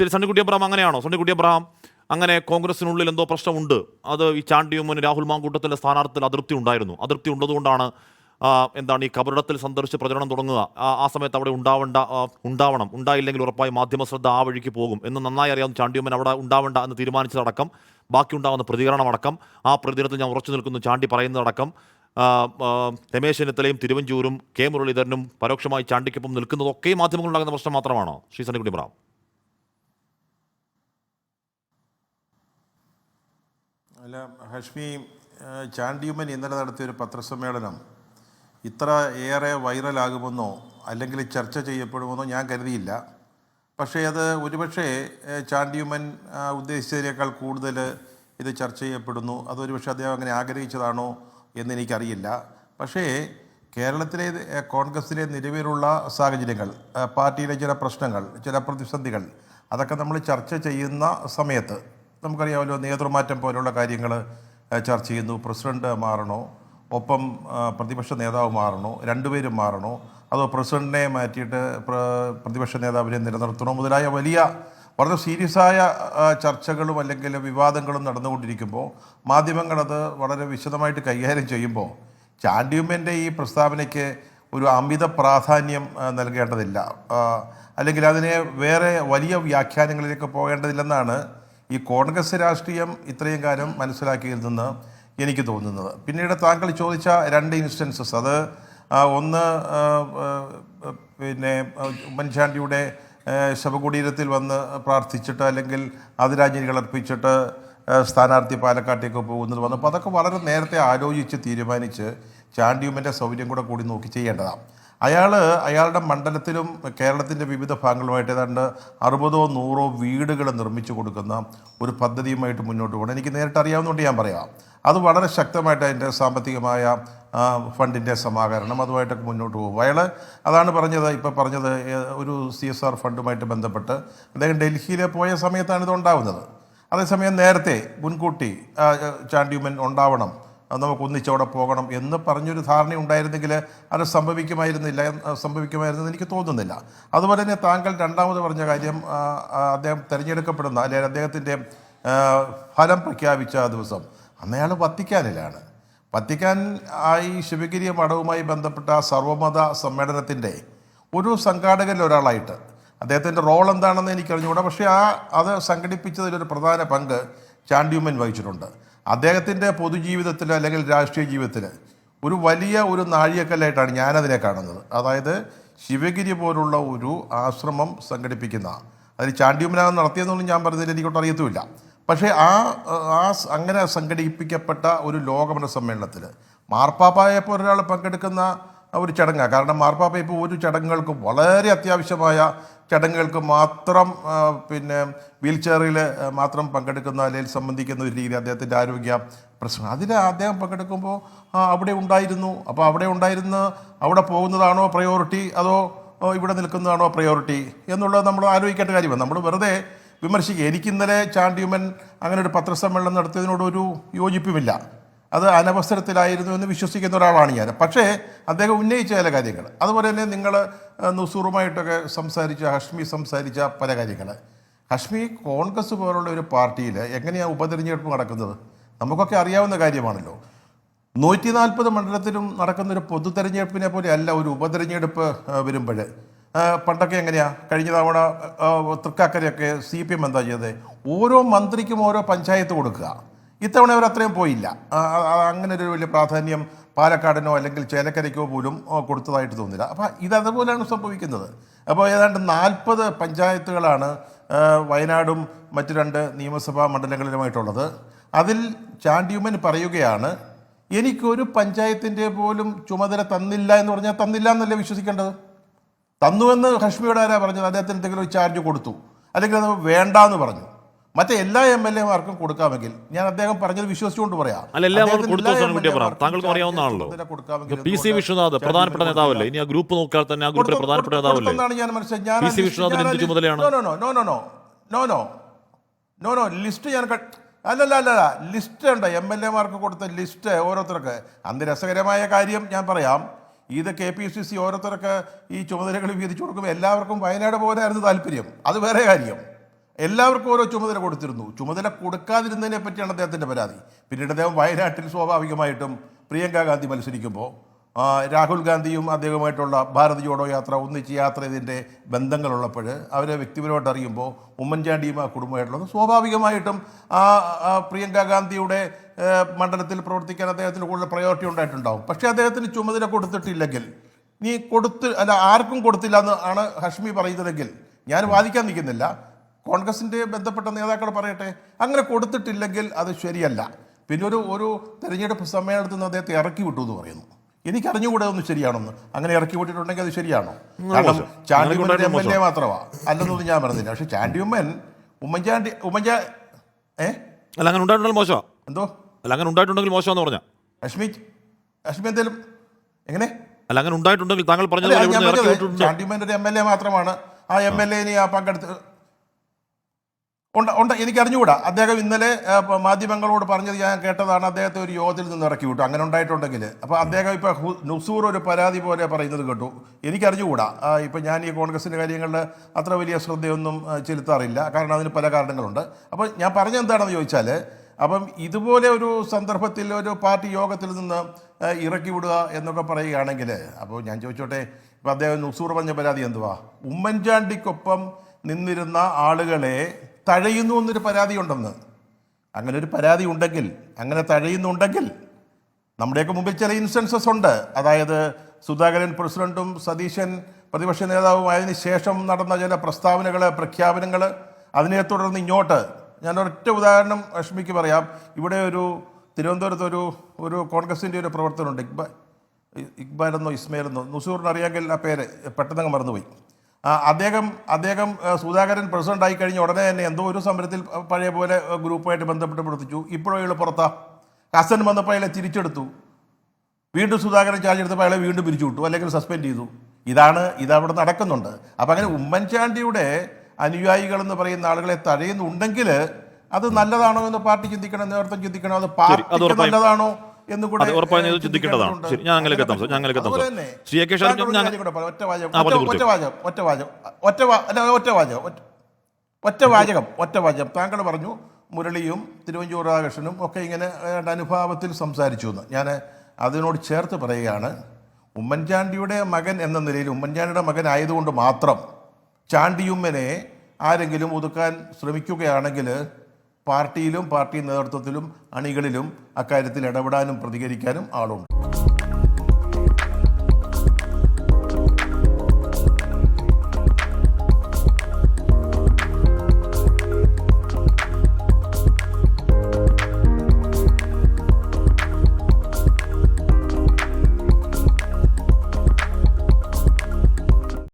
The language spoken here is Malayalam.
ശരി സണ്ണിക്കുട്ടി അബ്രഹാം അങ്ങനെയാണോ? സണ്ണിക്കുട്ടി അബ്രഹാം അങ്ങനെ കോൺഗ്രസിനുള്ളിൽ എന്തോ പ്രശ്നമുണ്ട്. അത് ഈ ചാണ്ടിയുമ്മന് രാഹുൽ മാങ്കൂട്ടത്തിലെ സ്ഥാനാർത്ഥിയിൽ അതൃപ്തി ഉണ്ടായിരുന്നു. അതൃപ്തി ഉള്ളതുകൊണ്ടാണ് എന്താണ് ഈ കബറിടത്തിൽ സന്ദർശിച്ച് പ്രചരണം തുടങ്ങുക. ആ- സമയത്ത് അവിടെ ഉണ്ടാവേണ്ട ഉണ്ടാവണം. ഉണ്ടായില്ലെങ്കിൽ ഉറപ്പായി മാധ്യമ ശ്രദ്ധ ആ വഴിക്ക് പോകും എന്ന് നന്നായി അറിയാവുന്ന ചാണ്ടിയമ്മൻ അവിടെ ഉണ്ടാവേണ്ട എന്ന് തീരുമാനിച്ചതടക്കം ബാക്കി പ്രതികരണം അടക്കം ആ പ്രതികരണത്തിൽ ഞാൻ ഉറച്ചു നിൽക്കുന്നു ചാണ്ടി പറയുന്നതടക്കം രമേശ് ചെന്നിത്തലയും തിരുവഞ്ചൂരും കെ മുരളീധരനും പരോക്ഷമായി ചാണ്ടിക്കൊപ്പം നിൽക്കുന്നതൊക്കെ മാധ്യമങ്ങളുണ്ടാകുന്ന പ്രശ്നം മാത്രമാണോ? ശ്രീ സണ്ണിക്കുട്ടി ബ്രാം അല്ല ഹഷ്മി ചാണ്ടിയുമൻ ഇന്നലെ നടത്തിയ ഒരു പത്രസമ്മേളനം ഇത്ര ഏറെ വൈറലാകുമെന്നോ അല്ലെങ്കിൽ ചർച്ച ചെയ്യപ്പെടുമെന്നോ ഞാൻ കരുതിയില്ല. പക്ഷേ അത് ഒരുപക്ഷേ ചാണ്ടിയുമൻ ഉദ്ദേശിച്ചതിനേക്കാൾ കൂടുതൽ ഇത് ചർച്ച ചെയ്യപ്പെടുന്നു. അതൊരുപക്ഷെ അദ്ദേഹം അങ്ങനെ ആഗ്രഹിച്ചതാണോ എന്ന് എനിക്കറിയില്ല പക്ഷേ കേരളത്തിലെ കോൺഗ്രസിലെ നിലവിലുള്ള സാഹചര്യങ്ങൾ പാർട്ടിയിലെ ചില പ്രശ്നങ്ങൾ ചില പ്രതിസന്ധികൾ അതൊക്കെ നമ്മൾ ചർച്ച ചെയ്യുന്ന സമയത്ത് നമുക്കറിയാമല്ലോ നേതൃമാറ്റം പോലുള്ള കാര്യങ്ങൾ ചർച്ച ചെയ്യുന്നു. പ്രസിഡന്റ് മാറണോ? ഒപ്പം പ്രതിപക്ഷ നേതാവ് മാറണോ? രണ്ടുപേരും മാറണോ? അതോ പ്രസിഡന്റിനെ മാറ്റിയിട്ട് പ്രതിപക്ഷ നേതാവിനെ നിലനിർത്തണോ? മുതലായ വലിയ വളരെ സീരിയസ് ആയ ആ, ചർച്ചകളും അല്ലെങ്കിൽ വിവാദങ്ങളും നടന്നുകൊണ്ടിരിക്കുമ്പോൾ മാധ്യമങ്ങളത് വളരെ വിശദമായിട്ട് കൈകാര്യം ചെയ്യുമ്പോൾ ചാണ്ടിയുമ്മന്റെ ഈ പ്രസ്താവനയ്ക്ക് ഒരു അമിത പ്രാധാന്യം നൽകേണ്ടതില്ല. അല്ലെങ്കിൽ അതിനെ വേറെ വലിയ വ്യാഖ്യാനങ്ങളിലേക്ക് പോകേണ്ടതില്ലെന്നാണ് ഈ കോൺഗ്രസ് രാഷ്ട്രീയം ഇത്രയും കാലം മനസ്സിലാക്കിയിരുന്നെന്ന് നിന്ന് എനിക്ക് തോന്നുന്നത്. പിന്നീട് താങ്കൾ ചോദിച്ച രണ്ട് ഇൻസ്റ്റൻസസ്. അത് ഒന്ന് പിന്നെ ഉമ്മൻചാണ്ടിയുടെ ശവകുടീരത്തിൽ വന്ന് പ്രാർത്ഥിച്ചിട്ട് അല്ലെങ്കിൽ ആദരാഞ്ജലികൾ അർപ്പിച്ചിട്ട് സ്ഥാനാർത്ഥി പാലക്കാട്ടേക്ക് പോകുന്നത് വന്നപ്പോൾ അതൊക്കെ വളരെ നേരത്തെ ആലോചിച്ച് തീരുമാനിച്ച് ചാണ്ടിയുമ്മന്റെ സൗകര്യം കൂടെ കൂടി നോക്കി ചെയ്യേണ്ടതാണ്. അയാൾ അയാളുടെ മണ്ഡലത്തിലും കേരളത്തിന്റെ വിവിധ ഭാഗങ്ങളുമായിട്ട് ഏതാണ്ട് അറുപതോ നൂറോ വീടുകൾ നിർമ്മിച്ചു കൊടുക്കുന്ന ഒരു പദ്ധതിയുമായിട്ട് മുന്നോട്ട് പോകണം. എനിക്ക് നേരിട്ട് അറിയാവുന്നതുകൊണ്ട് ഞാൻ പറയാം. അത് വളരെ ശക്തമായിട്ട് അതിന്റെ സാമ്പത്തികമായ ഫണ്ടിന്റെ സമാഹരണം അതുമായിട്ടൊക്കെ മുന്നോട്ട് പോകും. അയാൾ അതാണ് പറഞ്ഞത് ഇപ്പോൾ പറഞ്ഞത് ഒരു സി എസ് ആർ ഫണ്ടുമായിട്ട് ബന്ധപ്പെട്ട് അദ്ദേഹം ഡൽഹിയിൽ പോയ സമയത്താണ് ഇത് ഉണ്ടാവുന്നത്. അതേസമയം നേരത്തെ മുൻകൂട്ടി ചാണ്ടിയുമൻ ഉണ്ടാവണം നമുക്ക് ഒന്നിച്ചവിടെ പോകണം എന്ന് പറഞ്ഞൊരു ധാരണ ഉണ്ടായിരുന്നെങ്കിൽ അത് സംഭവിക്കുമായിരുന്നില്ല സംഭവിക്കുമായിരുന്നെന്ന് എനിക്ക് തോന്നുന്നില്ല. അതുപോലെ തന്നെ താങ്കൾ രണ്ടാമത് പറഞ്ഞ കാര്യം അദ്ദേഹം തിരഞ്ഞെടുക്കപ്പെടുന്ന അല്ലെങ്കിൽ അദ്ദേഹത്തിന്റെ ഫലം പ്രഖ്യാപിച്ച ദിവസം അന്നയാൾ വത്തിക്കാനിലാണ്. വത്തിക്കാൻ ആയി ശിവഗിരി മഠവുമായി ബന്ധപ്പെട്ട സർവമത സമ്മേളനത്തിന്റെ ഒരു സംഘാടകരിൽ ഒരാളായിട്ട് അദ്ദേഹത്തിന്റെ റോൾ എന്താണെന്ന് എനിക്കറിഞ്ഞുകൂടാ. പക്ഷേ ആ അത് സംഘടിപ്പിച്ചതിലൊരു പ്രധാന പങ്ക് ചാണ്ടിയുമ്മൻ വഹിച്ചിട്ടുണ്ട്. അദ്ദേഹത്തിന്റെ പൊതുജീവിതത്തിൽ അല്ലെങ്കിൽ രാഷ്ട്രീയ ജീവിതത്തിൽ ഒരു വലിയ ഒരു നാഴികക്കല്ലായിട്ടാണ് ഞാനതിനെ കാണുന്നത്. അതായത് ശിവഗിരി പോലുള്ള ഒരു ആശ്രമം സംഘടിപ്പിക്കുന്ന അതിൽ ചാണ്ടിയുമനാഥം നടത്തിയതെന്നൊന്നും ഞാൻ പറഞ്ഞതിൽ എനിക്കൊട്ട് അറിയത്തുമില്ല. പക്ഷേ ആ ആ അങ്ങനെ സംഘടിപ്പിക്കപ്പെട്ട ഒരു ലോകമന സമ്മേളനത്തിൽ മാർപ്പാപ്പായപ്പോൾ ഒരാൾ പങ്കെടുക്കുന്ന ഒരു ചടങ്ങാണ് കാരണം മാർപ്പാപ്പ ഇപ്പോൾ ഒരു ചടങ്ങുകൾക്കും വളരെ അത്യാവശ്യമായ ചടങ്ങുകൾക്ക് മാത്രം പിന്നെ വീൽ ചെയറിൽ മാത്രം പങ്കെടുക്കുന്ന അല്ലെങ്കിൽ സംബന്ധിക്കുന്ന ഒരു രീതി അദ്ദേഹത്തിന്റെ ആരോഗ്യ പ്രശ്നം. അതിൽ അദ്ദേഹം പങ്കെടുക്കുമ്പോൾ അവിടെ ഉണ്ടായിരുന്നു. അപ്പോൾ അവിടെ ഉണ്ടായിരുന്ന അവിടെ പോകുന്നതാണോ പ്രയോറിറ്റി അതോ ഇവിടെ നിൽക്കുന്നതാണോ പ്രയോറിറ്റി എന്നുള്ളത് നമ്മൾ ആലോചിക്കേണ്ട കാര്യമാണ്. നമ്മൾ വെറുതെ വിമർശിക്കുക. എനിക്കിന്നലെ ചാണ്ടിയുമൻ അങ്ങനെ ഒരു പത്രസമ്മേളനം നടത്തിയതിനോട് ഒരു യോജിപ്പുമില്ല. അത് അനവസരത്തിലായിരുന്നു എന്ന് വിശ്വസിക്കുന്ന ഒരാളാണ് ഞാൻ. പക്ഷേ അദ്ദേഹം ഉന്നയിച്ച ചില കാര്യങ്ങൾ. അതുപോലെ തന്നെ നിങ്ങൾ നുസൂറുമായിട്ടൊക്കെ സംസാരിച്ച ഹഷ്മി സംസാരിച്ച പല കാര്യങ്ങൾ. ഹഷ്മി കോൺഗ്രസ് പോലുള്ള ഒരു പാർട്ടിയിൽ എങ്ങനെയാണ് ഉപതെരഞ്ഞെടുപ്പ് നടക്കുന്നത്? നമുക്കൊക്കെ അറിയാവുന്ന കാര്യമാണല്ലോ. നൂറ്റി നാൽപ്പത് മണ്ഡലത്തിലും നടക്കുന്ന ഒരു പൊതു തെരഞ്ഞെടുപ്പിനെ പോലെ അല്ല ഒരു ഉപതെരഞ്ഞെടുപ്പ് വരുമ്പോൾ. പണ്ടൊക്കെ എങ്ങനെയാണ് കഴിഞ്ഞ തവണ തൃക്കാക്കരയൊക്കെ സി പി എം എന്താ ചെയ്തത്? ഓരോ മന്ത്രിക്കും ഓരോ പഞ്ചായത്ത് കൊടുക്കുക. ഇത്തവണ അവർ അത്രയും പോയില്ല. അങ്ങനെ ഒരു വലിയ പ്രാധാന്യം പാലക്കാടിനോ അല്ലെങ്കിൽ ചേലക്കരയ്ക്കോ പോലും കൊടുത്തതായിട്ട് തോന്നില്ല അപ്പോൾ ഇത് അതുപോലെയാണ് സംഭവിക്കുന്നത്. അപ്പോൾ ഏതാണ്ട് നാൽപ്പത് പഞ്ചായത്തുകളാണ് വയനാടും മറ്റു രണ്ട് നിയമസഭാ മണ്ഡലങ്ങളിലുമായിട്ടുള്ളത്. അതിൽ ചാണ്ടിയുമൻ പറയുകയാണ് എനിക്കൊരു പഞ്ചായത്തിന്റെ പോലും ചുമതല തന്നില്ല എന്ന് പറഞ്ഞാൽ തന്നില്ല എന്നല്ലേ വിശ്വസിക്കേണ്ടത്? തന്നുവെന്ന് ഹഷ്മിയോട് ആരാ പറഞ്ഞത്? അദ്ദേഹത്തിന് എന്തെങ്കിലും ഒരു ചാർജ് കൊടുത്തു. അല്ലെങ്കിൽ അത് വേണ്ട എന്ന് പറഞ്ഞു. മറ്റേ എല്ലാ എം എൽ എമാർക്കും കൊടുക്കാമെങ്കിൽ ഞാൻ അദ്ദേഹം പറഞ്ഞത് വിശ്വസിച്ചുകൊണ്ട് പറയാം. അല്ല എല്ലാവർക്കും കൊടുത്തു എല്ലാ സണ്ണിക്കുട്ടി താങ്കൾക്ക് അറിയാവുന്നതാണല്ലോ. പി സി വിശ്വനാഥ് പ്രധാനപ്പെട്ട? നേതാവല്ലേ? ഇനി ആ ഗ്രൂപ്പ് നോക്കിയാൽ തന്നെ ആ ഗ്രൂപ്പിലെ പ്രധാനപ്പെട്ട നേതാവല്ലേ? ഞാൻ മനസ്സിലായി പി സി ലിസ്റ്റ് വിശ്വനാഥിന് ഞാൻ എന്ത് ചുമതലയാണ്? No no no no no no no no list ഞാൻ അല്ലല്ല അല്ലല്ല. ലിസ്റ്റ് ഉണ്ട് എം എൽ എമാർക്ക് കൊടുത്ത ലിസ്റ്റ് ഓരോരുത്തർക്ക്. അന്ന് രസകരമായ കാര്യം ഞാൻ പറയാം. ഇത് കെ പി സി സി ഓരോരുത്തർക്ക് ഈ ചുമതലകൾ വീതിച്ചു കൊടുക്കുമ്പോൾ എല്ലാവർക്കും വയനാട് പോകാനായിരുന്നു താല്പര്യം. അത് വേറെ കാര്യം. എല്ലാവർക്കും ഓരോ ചുമതല കൊടുത്തിരുന്നു. ചുമതല കൊടുക്കാതിരുന്നതിനെ പറ്റിയാണ് അദ്ദേഹത്തിന്റെ പരാതി. പിന്നീട് അദ്ദേഹം വയനാട്ടിൽ സ്വാഭാവികമായിട്ടും പ്രിയങ്ക ഗാന്ധി മത്സരിക്കുമ്പോൾ രാഹുൽ ഗാന്ധിയും അദ്ദേഹവുമായിട്ടുള്ള ഭാരത് ജോഡോ യാത്ര ഒന്നിച്ച് യാത്ര ചെയ്തതിന്റെ ബന്ധങ്ങളുള്ളപ്പോൾ അവരെ വ്യക്തിപരമായിട്ട് അറിയുമ്പോൾ ഉമ്മൻചാണ്ടിയും ആ കുടുംബമായിട്ടുള്ളത് സ്വാഭാവികമായിട്ടും ആ പ്രിയങ്ക ഗാന്ധിയുടെ മണ്ഡലത്തിൽ പ്രവർത്തിക്കാൻ അദ്ദേഹത്തിന് കൂടുതൽ പ്രയോറിറ്റി ഉണ്ടായിട്ടുണ്ടാവും. പക്ഷേ അദ്ദേഹത്തിന് ചുമതല കൊടുത്തിട്ടില്ലെങ്കിൽ നീ കൊടുത്ത് അല്ല ആർക്കും കൊടുത്തില്ല എന്ന് ആണ് ഹഷ്മി പറയുന്നതെങ്കിൽ ഞാൻ വാദിക്കാൻ നിൽക്കുന്നില്ല. കോൺഗ്രസിന്റെ ബന്ധപ്പെട്ട നേതാക്കൾ പറയട്ടെ അങ്ങനെ കൊടുത്തിട്ടില്ലെങ്കിൽ അത് ശരിയല്ല. പിന്നെ ഒരു ഒരു തെരഞ്ഞെടുപ്പ് സമ്മേളനത്തിൽ നിന്ന് അദ്ദേഹത്തെ ഇറക്കി വിട്ടു എന്ന് പറയുന്നു. എനിക്ക് അറിഞ്ഞുകൂടെ ഒന്ന് ശരിയാണെന്ന്. അങ്ങനെ ഇറക്കി വിട്ടിട്ടുണ്ടെങ്കിൽ അത് ശരിയാണോ? കാരണം മോശം. ചാണ്ടിയുമ്മൻ അങ്ങനെ എം എൽ എ മാത്രമാ. അല്ലെന്നൊന്നും ഞാൻ പറഞ്ഞില്ല. പക്ഷെ ചാണ്ടിയുമ്മൻ ഉമ്മൻചാണ്ടി ഉമ്മൻചാ ഏ? അല്ല അങ്ങനെ ഉണ്ടായിട്ടുണ്ടെങ്കിൽ മോശമാണ് എന്തോ? അല്ല അങ്ങനെ ഉണ്ടായിട്ടുണ്ടെങ്കിൽ മോശമാന്ന് പറഞ്ഞാൽ അശ്മി അശ്മി എന്തേലും എങ്ങനെ? അല്ല അങ്ങനെ ഉണ്ടായിട്ടുണ്ടെങ്കിൽ താങ്കൾ പറഞ്ഞു ഒരു എം എൽ എ മാത്രമാണ്. ആ എം എൽ എ ആ പങ്കെടുത്ത് ഉണ്ട് ഉണ്ട്. എനിക്കറിഞ്ഞുകൂടാ. അദ്ദേഹം ഇന്നലെ മാധ്യമങ്ങളോട് പറഞ്ഞത് ഞാൻ കേട്ടതാണ്. അദ്ദേഹത്തെ ഒരു യോഗത്തിൽ നിന്ന് ഇറക്കി വിട്ടു. അങ്ങനെ ഉണ്ടായിട്ടുണ്ടെങ്കിൽ. അപ്പോൾ അദ്ദേഹം ഇപ്പോൾ നുസൂർ ഒരു പരാതി പോലെ പറയുന്നത് കേട്ടു. എനിക്കറിഞ്ഞുകൂടാ. ഇപ്പോൾ ഞാൻ ഈ കോൺഗ്രസിന്റെ കാര്യങ്ങളിൽ അത്ര വലിയ ശ്രദ്ധയൊന്നും ചെലുത്താറില്ല. കാരണം അതിന് പല കാരണങ്ങളുണ്ട്. അപ്പോൾ ഞാൻ പറഞ്ഞെന്താണെന്ന് ചോദിച്ചാൽ അപ്പം ഇതുപോലെ ഒരു സന്ദർഭത്തിൽ ഒരു പാർട്ടി യോഗത്തിൽ നിന്ന് ഇറക്കി വിടുക എന്നൊക്കെ പറയുകയാണെങ്കിൽ അപ്പോൾ ഞാൻ ചോദിച്ചോട്ടെ ഇപ്പോൾ അദ്ദേഹം നുസൂർ പറഞ്ഞ പരാതി എന്തുവാ? ഉമ്മൻചാണ്ടിക്കൊപ്പം നിന്നിരുന്ന ആളുകളെ തഴയുന്നു എന്നൊരു പരാതി ഉണ്ടെന്ന്. അങ്ങനെ ഒരു പരാതി ഉണ്ടെങ്കിൽ അങ്ങനെ തഴയുന്നുണ്ടെങ്കിൽ നമ്മുടെയൊക്കെ മുമ്പിൽ ചില ഇൻസ്റ്റൻസസ് ഉണ്ട്. അതായത് സുധാകരൻ പ്രസിഡന്റും സതീശൻ പ്രതിപക്ഷ നേതാവുമായതിനു ശേഷം നടന്ന ചില പ്രസ്താവനകൾ പ്രഖ്യാപനങ്ങൾ അതിനെ തുടർന്ന് ഇങ്ങോട്ട് ഞാൻ ഒരൊറ്റ ഉദാഹരണം അഷ്മിക്ക് പറയാം. ഇവിടെ ഒരു തിരുവനന്തപുരത്ത് ഒരു ഒരു കോൺഗ്രസിന്റെ ഒരു പ്രവർത്തനമുണ്ട്. ഇക്ബാൽ ഇക്ബാൽ എന്നോ ഇസ്മയിൽ എന്നോ നുസൂറിന് ആ പേര് പെട്ടെന്നങ്ങ് മറന്നുപോയി. അദ്ദേഹം അദ്ദേഹം സുധാകരൻ പ്രസിഡന്റ് ആയി കഴിഞ്ഞ ഉടനെ തന്നെ എന്തോ ഒരു സമരത്തിൽ പഴയ പോലെ ഗ്രൂപ്പായിട്ട് ബന്ധപ്പെട്ട് പ്രവർത്തിച്ചു ഇപ്പോഴും അയാൾ പുറത്താ. ഹസൻ വന്നപ്പോൾ അയാളെ തിരിച്ചെടുത്തു. വീണ്ടും സുധാകരൻ ചാർജ് എടുത്തപ്പോൾ അയാളെ വീണ്ടും പിരിച്ചു വിട്ടു അല്ലെങ്കിൽ സസ്പെൻഡ് ചെയ്തു. ഇതാണ് ഇതവിടെ നടക്കുന്നുണ്ട്. അപ്പം അങ്ങനെ ഉമ്മൻചാണ്ടിയുടെ അനുയായികളെന്ന് പറയുന്ന ആളുകളെ തഴയുന്നുണ്ടെങ്കിൽ അത് നല്ലതാണോ എന്ന് പാർട്ടി ചിന്തിക്കണം നേതൃത്വം ചിന്തിക്കണം അത് പാർട്ടിക്ക് നല്ലതാണോ അത് ഒറ്റവാചകം ഏഹ്, ചിന്തിക്കേണ്ടതാണ്. ശരി, ഞാൻ അങ്ങനെയൊക്കെ എത്താം, സർ. ഞാൻ അങ്ങനെയൊക്കെ എത്താം, അതുപോലെ ശ്രീ എ കെ ഷാജി, ഞാൻ- ഒരു കാര്യം കൂടെ പറയാം. ഒറ്റ വാചകം ആ, ഒറ്റ പറഞ്ഞു, ഒറ്റ വാചകം ഒറ്റ വാചകം ഒറ്റ വാ അല്ല ഒറ്റ വാചകം ഒറ്റ- ഒറ്റ വാചകം ഒറ്റ വാചകം താങ്കൾ പറഞ്ഞു മുരളിയും തിരുവഞ്ചൂർ രാധാകൃഷ്ണനും ഒക്കെ ഇങ്ങനെ അനുഭാവത്തിൽ സംസാരിച്ചു എന്ന് ഞാൻ അതിനോട് ചേർത്ത് പറയുകയാണ് ഉമ്മൻചാണ്ടിയുടെ മകൻ എന്ന നിലയിൽ ഉമ്മൻചാണ്ടിയുടെ മകൻ ആയതുകൊണ്ട് മാത്രം ചാണ്ടിയുമ്മനെ ആരെങ്കിലും ഒതുക്കാൻ ശ്രമിക്കുകയാണെങ്കിൽ പാർട്ടിയിലും പാർട്ടി നേതൃത്വത്തിലും അണികളിലും അക്കാര്യത്തിൽ ഇടപെടാനും പ്രതികരിക്കാനും ആളുണ്ട്.